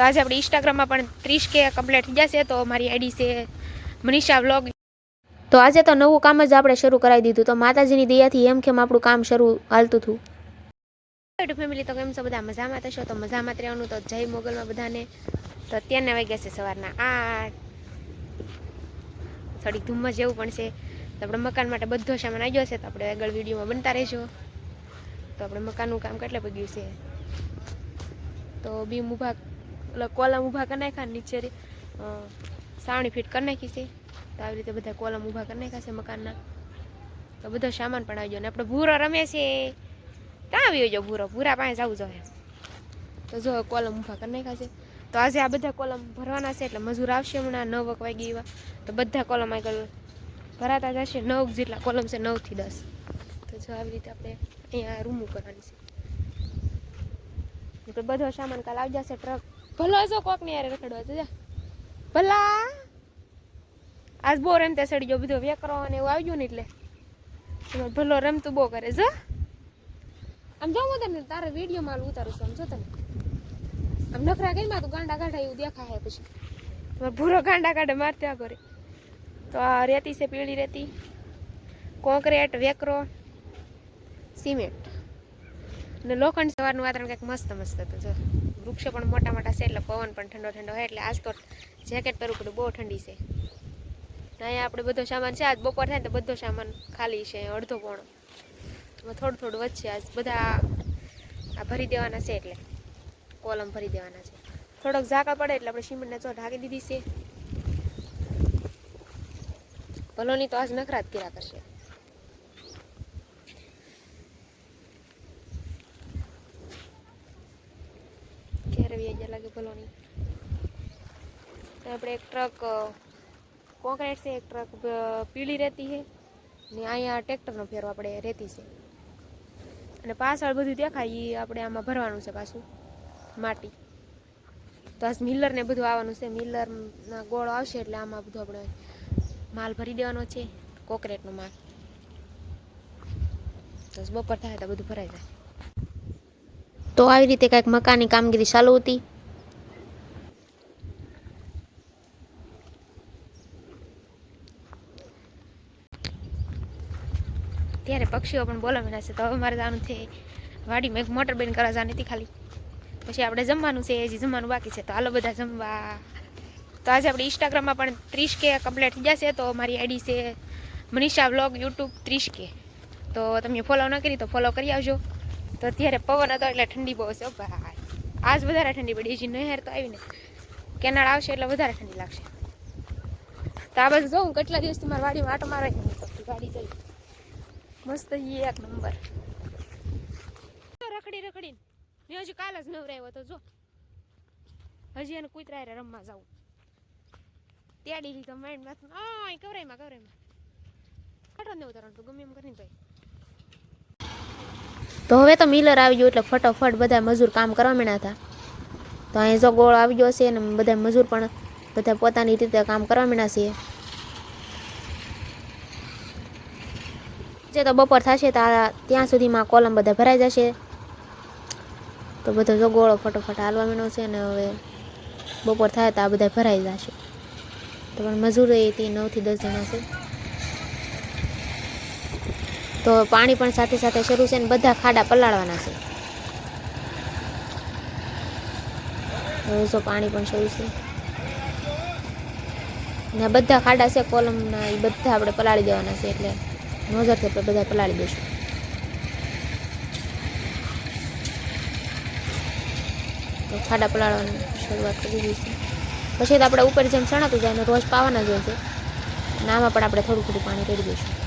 તો આજે આપણે ઇન્સ્ટાગ્રામમાં પણ ત્રીસ કે કમ્પ્લીટ થઈ જશે. તો મારી આઈડી છે મનીષા વ્લોગ તો આજે તો નવું કામ જ આપણે શરૂ કરાવી દીધું. તો માતાજીની દયાથી એમ કેમ આપણું કામ શરૂ હાલતું હતું? ફેમિલી તો કેમ છો? બધા મજામાં થશો તો મજામાં રહેવાનું. તો જય મોગલમાં બધાને. તો અત્યારના વાગ્યા છે સવારના આઠ. થોડીક ધૂમ્મસ જેવું પણ છે. તો આપણે મકાન માટે બધો સામાન આવ્યો છે. તો આપણે આગળ વિડીયોમાં બનતા રહેજો. તો આપણે મકાનનું કામ કેટલે પગ્યું છે? તો બીમ ઊભા એટલે કોલમ ઊભા કરી નાખ્યા નીચે સાવણી ફીટ કરી નાખી છે. તો આવી રીતે બધા કોલમ ઊભા કરી નાખ્યા છે મકાનના. તો બધો સામાન પણ આવી ગયો ને આપણે ભૂરો રમે છે. ક્યાં આવી ગયો ભૂરો? ભૂરા પાસે જવું જોઈએ તો જો કોલમ ઊભા કરી નાખ્યા છે. તો આજે આ બધા કોલમ ભરવાના છે એટલે મજૂર આવશે હમણાં નવ એક વાગી એવા. તો બધા કોલમ આગળ ભરાતા જશે. નવ જેટલા કોલમ છે નવથી દસ. તો જો આવી રીતે આપણે અહીંયા રૂમું કરવાની છે. બધો સામાન કાલ આવી જશે, ટ્રક ભલો છો કોક ને યાર રખડવા તો જા ભલા. આજ બહુ રમતે સડી ગયો બધો વેકરો ને એવું આવ્યું ને એટલે. ભલો રમતું બહુ કરે જો. આમ જો હું તને તારે વીડિયો માલ ઉતારું છું આમ જો તને આમ નખરા કઈ માં તું ગાંડા ગાંડા એવું દેખાય પછી. ભૂરો ગાંડા કાઢે મારતા કરે તો આ રેતી છે, પીળી રેતી. કોન્ક્રીટ વેકરો, સિમેન્ટ. અને લોખંડ સવારનું વાતાવરણ કંઈક મસ્ત મસ્ત હતું, જો. વૃક્ષો પણ મોટા મોટા છે એટલે પવન પણ ઠંડો ઠંડો હોય એટલે આજ તો જેકેટ પહેરવું પડ્યું બહુ ઠંડી છે. અહીંયા આપણે બધો સામાન છે, આજ બપોર થાય ને તો બધો સામાન ખાલી છે, અડધો પોણો. થોડું થોડું વચ્ચે આજ બધા આ ભરી દેવાના છે એટલે, કોલમ ભરી દેવાના છે. થોડોક ઝાકા પડે એટલે આપણે સિમેન્ટને ચો ઢાંકી દીધી છે. ભલોની તો આજ નખરા જ કર્યા કરશે. વ્યાજા લાગે ભલોની તો આપણે એક ટ્રક કોન્ક્રીટ છે, એક ટ્રક પીળી રહેતી છે ને અહીંયા ટ્રેક્ટરનો ફેરો આપણે રહેતી છે. અને પાછળ બધું દેખાય એ આપણે આમાં ભરવાનું છે પાછું, માટી. તો આજ મિલર ને બધું આવવાનું છે. મિલરના ગોળો આવશે એટલે આમાં બધું આપણે માલ ભરી દેવાનો છે, કોકરેટનો માલ. તો બપોર થાય તો બધું ભરાઈ જાય. તો આવી રીતે કાંઈક મકાનની કામગીરી ચાલુ હતી. ત્યારે પક્ષીઓ પણ બોલાવેલા છે તો હવે મારે જવાનું છે, વાડીમાં એક મોટર બેન કરવા જવાની હતી ખાલી. પછી આપણે જમવાનું છે, હજી જમવાનું બાકી છે. તો હાલો બધા જમવા. તો આજે આપણે ઇન્સ્ટાગ્રામમાં પણ ત્રીસ કે કમ્પ્લીટ થઈ જશે. તો મારી આઈડી છે મનીષા વ્લોગ, યુટ્યુબ ત્રીસ કે. તો તમે ફોલો ન કરી તો ફોલો કરી આવજો. તો અત્યારે પવન હતો એટલે ઠંડી બહુ છે ભાઈ. આજ વધારે ઠંડી પડી. હજી નહેર તો આવીને કેનાળ આવશે એટલે વધારે ઠંડી લાગશે. તો આ બધું જોઉં કેટલા દિવસથી મારા વાડીમાં આટો નથી ગાડી જઈ મસ્ત એક નંબર. રખડી રખડી મેં હજી કાલ જ નવરાયો હતો જો. હજી એને કૂતરા રમવા જાવું. તેડી લીધો માઇન્ડમાં આ કવરાઈમાં કવરાઈમાં ફટો ને ઉતારણ તો ગમે એમ કરીને તો તો હવે તો મિલર આવી ગયું એટલે ફટોફટ બધા મજૂર કામ કરવા માંડ્યા હતા. તો અહીં જો ગોળ આવી ગયો છે અને બધા મજૂર પણ બધા પોતાની રીતે કામ કરવા માંડ્યા છે. જે તો બપોર થશે તો ત્યાં સુધીમાં કોલમ બધા ભરાઈ જશે. તો બધો જગોળો ફટોફટ હાલવા છે અને હવે બપોર થાય તો આ બધા ભરાઈ જશે. તો પણ મજૂરો એ તે નવથી દસ જણા છે. તો પાણી પણ સાથે સાથે શરૂ છે ને બધા ખાડા પલાળવાના છે. તો પાણી પણ શરૂ છે. ને બધા ખાડા છે કોલમના, એ બધા આપણે પલાળી દેવાના છે એટલે નોઝરથી આપણે બધા પલાળી દઈશું. તો ખાડા પલાળવાની શરૂઆત કરી દઈશું પછી તો આપણે ઉપર જેમ ચણાતું જાય ને રોજ પાવાના જ હોય છે. અને આમાં પણ આપણે થોડું થોડું પાણી રેડી દઈશું.